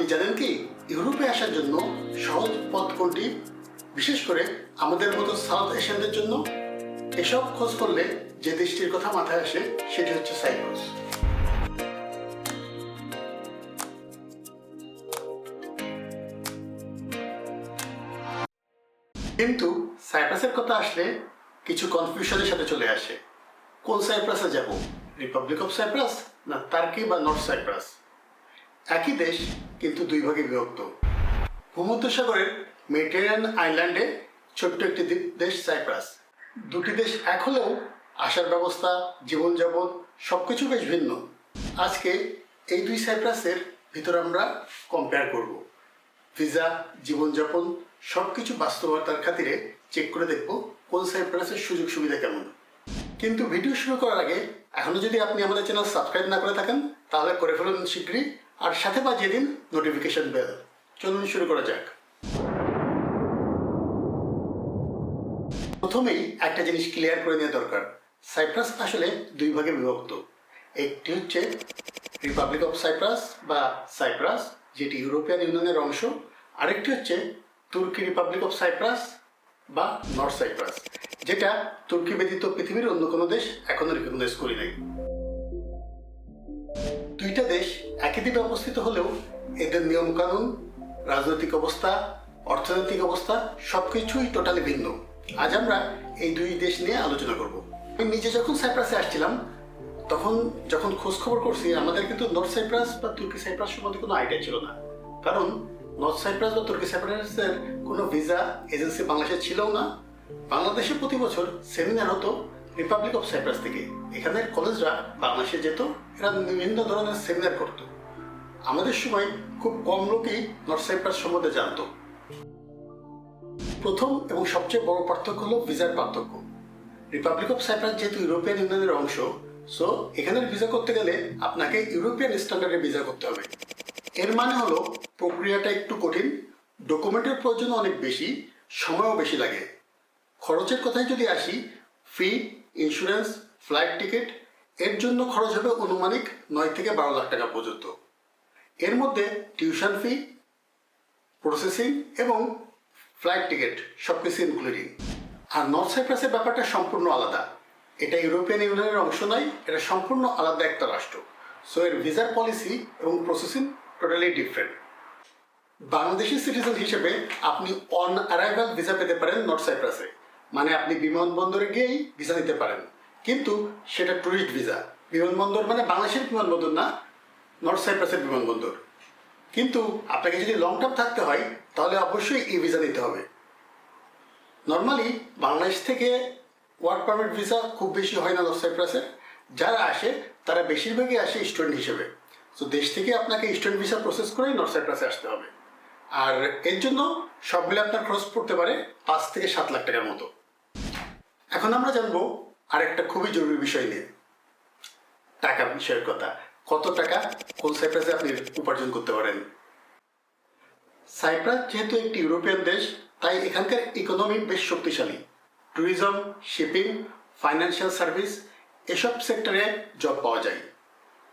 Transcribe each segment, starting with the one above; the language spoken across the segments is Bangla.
আপনি জানেন কি? ইউরোপে আসার জন্য সহজ পথ কোনটি বিশেষ করে আমাদের মতো সাউথ এশিয়ানদের জন্য এসব খোঁজ করলে যে দেশটির কথা মাথায় আসে, সেটি হচ্ছে সাইপ্রাস। কিন্তু সাইপ্রাসের কথা আসলে কিছু কনফিউশনের সাথে চলে আসে। কোন সাইপ্রাসে যাব? রিপাবলিক অফ সাইপ্রাস না টার্কি বা নর্থ সাইপ্রাস একই দেশ কিন্তু দুই ভাগে বিভক্ত। ভূমধ্যসাগরের মেডিটেরিয়ান আইল্যান্ডে ছোট্ট একটি দেশ সাইপ্রাস। দুটি দেশ এক হলেও আসার ব্যবস্থা, জীবনযাপন সব কিছু বেশ ভিন্ন। আজকে এই দুই সাইপ্রাসের ভিতর আমরা কম্পেয়ার করব। ভিসা, জীবনযাপন সব কিছু বাস্তবতার খাতিরে চেক করে দেখব কোন সাইপ্রাসের সুযোগ সুবিধা কেমন। কিন্তু ভিডিও শুরু করার আগে এখনও যদি আপনি আমাদের চ্যানেল সাবস্ক্রাইব না করে থাকেন, তাহলে করে ফেলুন শীঘ্রই। আর সাথে বাজিয়ে দিন নোটিফিকেশন বেল চলুন শুরু করা যাক। প্রথমেই একটা জিনিস ক্লিয়ার করে নেওয়া দরকার। সাইপ্রাস আসলে দুই ভাগে বিভক্ত। একটি হচ্ছে রিপাবলিক অফ সাইপ্রাস বা সাইপ্রাস যেটি ইউরোপিয়ান ইউনিয়নের অংশ। আরেকটি হচ্ছে তুর্কি রিপাবলিক অফ সাইপ্রাস বা নর্থ সাইপ্রাস যেটা তুর্কি ব্যতীত পৃথিবীর অন্য কোনো দেশ এখনও রিকগনাইজ করি নাই। দুইটা দেশ একই দ্বীপে অবস্থিত হলেও এদের নিয়মকানুন, রাজনৈতিক অবস্থা, অর্থনৈতিক অবস্থা, সবকিছুই টোটালি ভিন্ন। আজ আমরা এই দুই দেশ নিয়ে আলোচনা করব। আমি নিজে যখন সাইপ্রাসে আসছিলাম, তখন যখন খোঁজ খবর করছি, আমাদের কিন্তু নর্থ সাইপ্রাস বা তুর্কি সাইপ্রাস সম্বন্ধে কোনো আইডিয়া ছিল না। কারণ নর্থ সাইপ্রাস বা তুর্কি সাইপ্রাসের কোনো ভিসা এজেন্সি বাংলাদেশে ছিল না। বাংলাদেশে প্রতি বছর সেমিনার হতো রিপাবলিক অফ সাইপ্রাস থেকে। এখানের কলেজরা বাংলাদেশে যেত, এরা বিভিন্ন ধরনের সেমিনার করতো। আমাদের সময় খুব কম লোকই নর্থ সাইপ্রাস সম্বন্ধে জানতো। প্রথম এবং সবচেয়ে বড় পার্থক্য হলো ভিসার পার্থক্য। রিপাবলিক অফ সাইপ্রাস যেহেতু ইউরোপিয়ান ইউনিয়নের অংশ সো এখানের ভিসা করতে গেলে আপনাকে ইউরোপিয়ান স্ট্যান্ডার্ডে ভিসা করতে হবে। এর মানে হলো প্রক্রিয়াটা একটু কঠিন ডকুমেন্টের প্রয়োজন অনেক বেশি, সময়ও বেশি লাগে। খরচের কথায় যদি আসি ফি ইন্স্যুরেন্স ফ্লাইট টিকিট এর জন্য খরচ হবে অনুমানিক নয় থেকে বারো লাখ টাকা পর্যন্ত। এর মধ্যে টিউশন ফি প্রসেসিং এবং ফ্লাইট টিকিট সব কিছু ইনক্লুডিং আর নর্থ সাইপ্রাসের ব্যাপারটা সম্পূর্ণ আলাদা। এটা ইউরোপিয়ান ইউনিয়নের অংশ নয়, এটা সম্পূর্ণ আলাদা একটা রাষ্ট্র। সো এর ভিসার পলিসি এবং processing totally different Bangladeshi citizen হিসেবে আপনি অন অ্যারাইভাল ভিসা পেতে পারেন নর্থ সাইপ্রাসে মানে আপনি বিমানবন্দরে গিয়েই ভিসা নিতে পারেন। কিন্তু সেটা ট্যুরিস্ট ভিসা বিমানবন্দর মানে বাংলাদেশের বিমানবন্দর না নর্থ সাইপ্রাসের বিমানবন্দর। কিন্তু আপনাকে যদি লং টার্ম থাকতে হয়, তাহলে অবশ্যই ই ভিসা দিতে হবে। নর্মালি বাংলাদেশ থেকে ওয়ার্ক পারমিট ভিসা খুব বেশি হয় না নর্থ সাইপ্রাসে যারা আসে, তারা বেশিরভাগই আসে স্টুডেন্ট হিসেবে। তো দেশ থেকে আপনাকে স্টুডেন্ট ভিসা প্রসেস করেই নর্থ সাইপ্রাসে আসতে হবে। আর এর জন্য সব মিলে আপনার খরচ পড়তে পারে পাঁচ থেকে সাত লাখ টাকার মতো। এখন আমরা জানব আরেকটা খুবই জরুরি বিষয় নিয়ে। টাকা বিষয়ের কথা। কত টাকা? কোন সাইপ্রাসে আপনি উপার্জন করতে পারেন? সাইপ্রাস যেহেতু একটি ইউরোপিয়ান দেশ, তাই এখানকার ইকোনমি বেশ শক্তিশালী। ট্যুরিজম শিপিং ফাইন্যান্সিয়াল সার্ভিস এসব সেক্টরে জব পাওয়া যায়।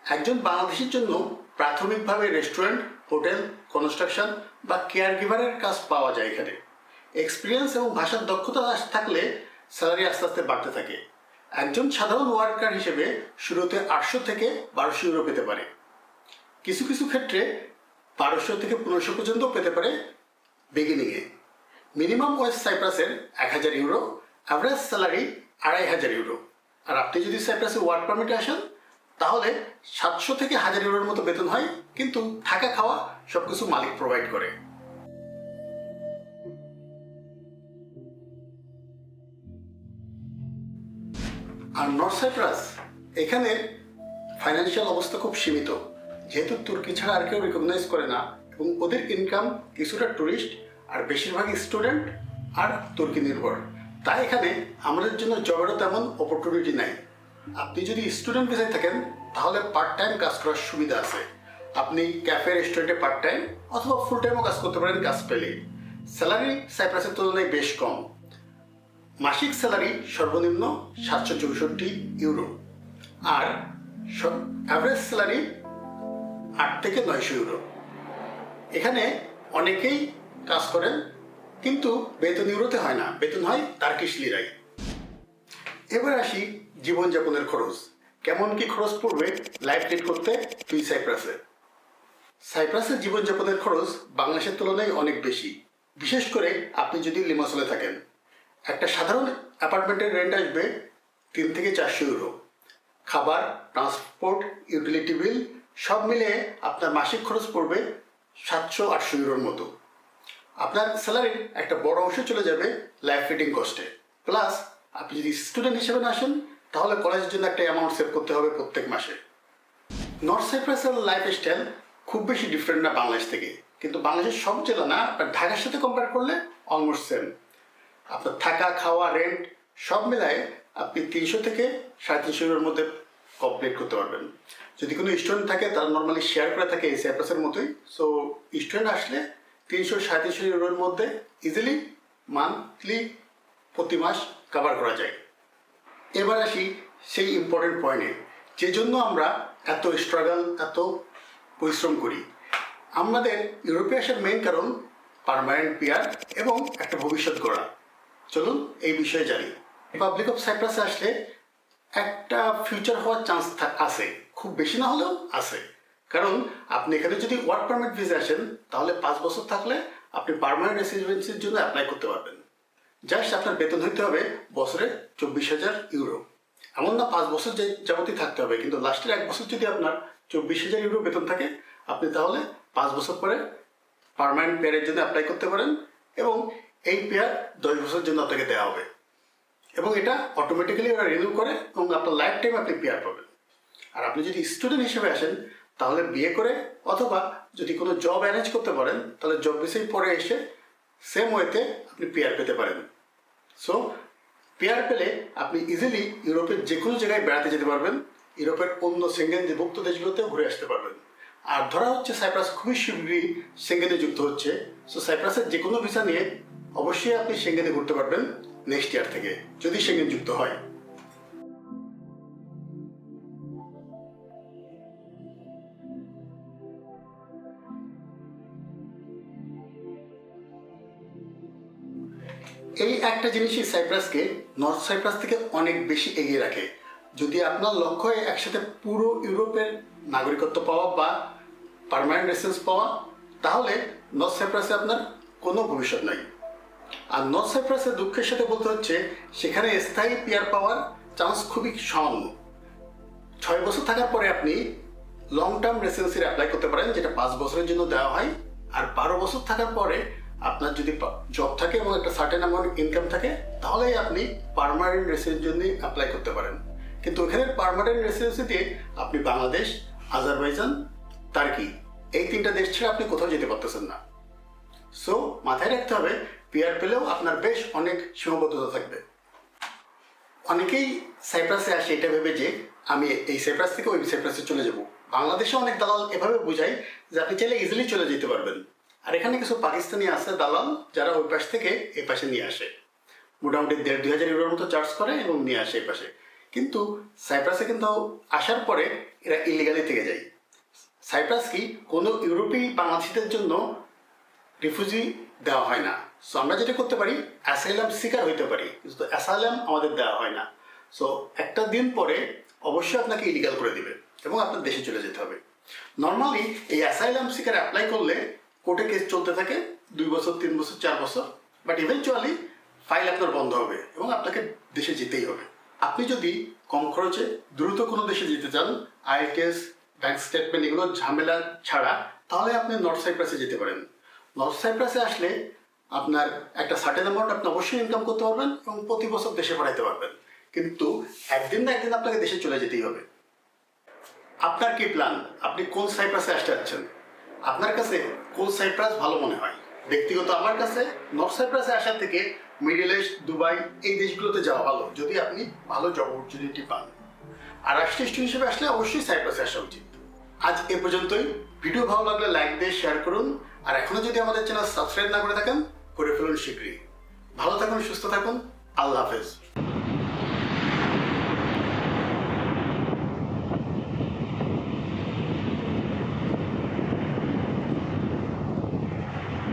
একজন বাংলাদেশের জন্য প্রাথমিকভাবে রেস্টুরেন্ট হোটেল কনস্ট্রাকশন বা কেয়ার গিভারের কাজ পাওয়া যায় এখানে। এক্সপিরিয়েন্স এবং ভাষার দক্ষতা থাকলে স্যালারি আস্তে আস্তে বাড়তে থাকে। একজন সাধারণ ওয়ার্কার হিসেবে শুরুতে আটশো থেকে বারোশো ইউরো পেতে পারে। কিছু কিছু ক্ষেত্রে বারোশো থেকে পনেরোশো পর্যন্ত পেতে পারে বিগিনিংয়ে মিনিমাম ওয়েজ সাইপ্রাসের এক হাজার ইউরো অ্যাভারেজ স্যালারি আড়াই হাজার ইউরো আর আপনি যদি সাইপ্রাসে ওয়ার্ক পারমিটে আসেন, তাহলে সাতশো থেকে হাজার ইউরোর মতো বেতন হয়, কিন্তু থাকা খাওয়া সব কিছু মালিক প্রোভাইড করে। আর নর্থ সাইপ্রাস এখানে ফাইন্যান্সিয়াল অবস্থা খুব সীমিত। যেহেতু তুর্কি ছাড়া আর কেউ রিকগনাইজ করে না, এবং ওদের ইনকাম কিছুটা টুরিস্ট আর বেশিরভাগই স্টুডেন্ট আর তুর্কি নির্ভর। তাই এখানে আমাদের জন্য জবেরও তেমন অপরচুনিটি নাই। আপনি যদি স্টুডেন্ট ভিসায় থাকেন, তাহলে পার্ট টাইম কাজ করার সুবিধা আছে। আপনি ক্যাফে রেস্টুরেন্টে পার্ট টাইম অথবা ফুল টাইমও কাজ করতে পারেন কাজ পেলে স্যালারি সাইপ্রাসের তুলনায় বেশ কম। মাসিক স্যালারি সর্বনিম্ন সাতশো চৌষট্টি ইউরো আর অ্যাভারেজ স্যালারি আট থেকে নয়শো ইউরো। এখানে অনেকেই কাজ করেন, কিন্তু বেতন ইউরোতে হয় না। বেতন হয় তার্কিশ লিরাই। এবার আসি জীবনযাপনের খরচ। কেমন কি খরচ পড়বে লাইফ লিড করতে দুই সাইপ্রাসে। সাইপ্রাসের জীবনযাপনের খরচ বাংলাদেশের তুলনায় অনেক বেশি। বিশেষ করে আপনি যদি লিমাসলে থাকেন। একটা সাধারণ অ্যাপার্টমেন্টের রেন্ট আসবে তিন থেকে চারশো ইউরো খাবার ট্রান্সপোর্ট ইউটিলিটি বিল সব মিলিয়ে আপনার মাসিক খরচ পড়বে সাতশো আটশো ইউরোর মতো। আপনার স্যালারির একটা বড় অংশ চলে যাবে লাইফ ফিটিং কস্টে প্লাস আপনি যদি স্টুডেন্ট হিসেবে না আসেন, তাহলে কলেজের জন্য একটা অ্যামাউন্ট সেভ করতে হবে প্রত্যেক মাসে। নর্থ সাইপ্রাসের লাইফ স্টাইল খুব বেশি ডিফারেন্ট না বাংলাদেশ থেকে। কিন্তু বাংলাদেশের সব জেলা না ঢাকার সাথে কম্পেয়ার করলে অলমোস্ট সেম আপনার থাকা, খাওয়া রেন্ট সব মিলায়ে আপনি তিনশো থেকে সাড়ে তিনশো ইউরোর মধ্যে কমপ্লিট করতে পারবেন। যদি কোনো স্টুডেন্ট থাকে, তারা নর্মালি শেয়ার করে থাকে এই সাইপ্রাসের মতোই। সো স্টুডেন্ট আসলে তিনশো, সাড়ে তিনশো ইউরোর মধ্যে ইজিলি মান্থলি প্রতি মাস কভার করা যায়। এবার আসি সেই ইম্পর্টেন্ট পয়েন্টে যে জন্য আমরা এত স্ট্রাগল এত পরিশ্রম করি। আমাদের ইউরোপে আসার মেইন কারণ পারমানেন্ট পিয়ার এবং একটা ভবিষ্যৎ গড়া। চলুন এই বিষয়ে জানি। রিপাবলিক অফ সাইপ্রাসে আসলে একটা ফিউচার হওয়ার চান্স আছে। খুব বেশি না হলেও আছে। কারণ আপনি এখানে যদি ওয়ার্ক পারমিট ভিসে আসেন, তাহলে পাঁচ বছর থাকলে আপনি পারমানেন্ট রেসিডেন্সির জন্য অ্যাপ্লাই করতে পারবেন। জাস্ট আপনার বেতন হইতে হবে বছরে চব্বিশ হাজার ইউরো এমন না পাঁচ বছর যে যাবতই থাকতে হবে, কিন্তু লাস্টের এক বছর যদি আপনার চব্বিশ হাজার ইউরো বেতন থাকে, আপনি তাহলে পাঁচ বছর পরে পারমানেন্ট পেয়ারের জন্য অ্যাপ্লাই করতে পারেন এবং এই পেয়ার দশ বছরের জন্য আপনাকে দেওয়া হবে। এবং এটা অটোমেটিক্যালি ওরা রিনিউ করে এবং আপনার লাইফ টাইম আপনি পেয়ার পাবেন। আর আপনি যদি স্টুডেন্ট হিসেবে আসেন, তাহলে বিয়ে করে অথবা যদি কোনো জব অ্যারেঞ্জ করতে পারেন, তাহলে জব বিষয় পরে এসে সেম ওয়েতে আপনি পেয়ার পেতে পারেন। সো পেয়ার পেলে আপনি ইজিলি ইউরোপের যে কোনো জায়গায় বেড়াতে যেতে পারবেন, ইউরোপের অন্য সেঙ্গেন যে মুক্ত দেশগুলোতেও ঘুরে আসতে পারবেন। আর ধরা হচ্ছে সাইপ্রাস খুবই শীঘ্রই সেঙ্গেনে যুক্ত হচ্ছে। সো সাইপ্রাসের যে কোনো ভিসা নিয়ে অবশ্যই আপনি সেঙ্গেনে ঘুরতে পারবেন নেক্সট ইয়ার থেকে, যদি সেঙ্গেন যুক্ত হয়। এই একটা জিনিসই সাইপ্রাসকে নর্থ সাইপ্রাস থেকে অনেক বেশি এগিয়ে রাখে। যদি আপনার লক্ষ্য একসাথে পুরো ইউরোপের নাগরিকত্ব পাওয়া বা পারমানেন্ট রেসিডেন্স পাওয়া, তাহলে নর্থ সাইপ্রাসে আপনার কোনো ভবিষ্যৎ নাই। আর নর্থ সাইপ্রাসের দুঃখের সাথে বলতে হচ্ছে, সেখানে স্থায়ী পিয়ার পাওয়ার চান্স খুবই সামান্য। ছয় বছর থাকার পরে আপনি লং টার্ম রেসিডেন্সির অ্যাপ্লাই করতে পারেন, যেটা পাঁচ বছরের জন্য দেওয়া হয়। আর বারো বছর থাকার পরে আপনার যদি জব থাকে এবং একটা সার্টেন অ্যামাউন্ট ইনকাম থাকে, তাহলেই আপনি পারমানেন্ট রেসিডেন্সির জন্য অ্যাপ্লাই করতে পারেন। কিন্তু ওখানে পারমানেন্ট রেসিডেন্সিতে আপনি বাংলাদেশ, আজারবাইজান, তার্কি, এই তিনটা দেশ ছেড়ে আপনি কোথাও যেতে পারতেছেন না। সো মাথায় রাখতে হবে পিয়ার পেলেও আপনার বেশ অনেক সীমাবদ্ধতা থাকবে। অনেকেই সাইপ্রাসে আসে এটা ভেবে যে, আমি এই সাইপ্রাস থেকে ওই সাইপ্রাসে চলে যাব। বাংলাদেশে অনেক দালাল এভাবে বোঝায় যে আপনি চাইলে ইজিলি চলে যেতে পারবেন। আর এখানে কিছু পাকিস্তানি আছে দালাল যারা ওই পাশ থেকে এই পাশে নিয়ে আসে। মোটামুটি দেড় দুই হাজার ইউরোর মতো চার্জ করে এবং নিয়ে আসে এই পাশে। কিন্তু সাইপ্রাসে কিন্তু আসার পরে এরা ইলিগালি থেকে যায়। সাইপ্রাস কি কোনো ইউরোপী বাংলাদেশিদের জন্য রিফিউজি দেওয়া হয় না। সো আমরা যেটা করতে পারি অ্যাসাইলাম শিকার হইতে পারি। কিন্তু অ্যাসাইলাম আমাদের দেওয়া হয় না। সো একটা দিন পরে অবশ্যই আপনাকে ইলিগাল করে দিবে এবং আপনার দেশে চলে যেতে হবে। নর্মালি এই অ্যাসাইলাম শিকার অ্যাপ্লাই করলে কোর্টে কেস চলতে থাকে, দুই বছর, তিন বছর, চার বছর। বাট ইভেনচুয়ালি ফাইল আপনার বন্ধ হবে এবং আপনাকে দেশে যেতেই হবে। আপনি যদি কম খরচে দ্রুত কোনো দেশে যেতে চান আইটিএস ব্যাংক স্টেটমেন্ট এগুলো ঝামেলা ছাড়া, তাহলে আপনি নর্থ সাইপ্রাসে যেতে পারেন। নর্থ সাইপ্রাসে আসলে আপনার একটা সার্টেন অ্যামাউন্ট আপনি অবশ্যই ইনকাম করতে পারবেন এবং প্রতি বছর দেশে পাঠাইতে পারবেন। কিন্তু একদিন না একদিন আপনাকে দেশে চলে যেতেই হবে। আপনার কি প্ল্যান আপনি কোন সাইপ্রাসে আসতে যাচ্ছেন? আপনার কাছে কোন সাইপ্রাস ভালো মনে হয়? ব্যক্তিগত আমার কাছে নর্থ সাইপ্রাসে আসার থেকে মিডিল ইস্ট দুবাই এই দেশগুলোতে যাওয়া ভালো, যদি আপনি ভালো জব অপরচুনিটি পান। আর রাষ্ট্রীয় হিসেবে আসলে অবশ্যই সাইপ্রাসে আসা উচিত। আজ এ পর্যন্তই। ভিডিও ভালো লাগলে লাইক দিয়ে শেয়ার করুন। আর এখনও যদি আমাদের চ্যানেল সাবস্ক্রাইব না করে থাকেন, করে ফেলুন শীঘ্রই। ভালো থাকুন, সুস্থ থাকুন। আল্লাহ হাফেজ।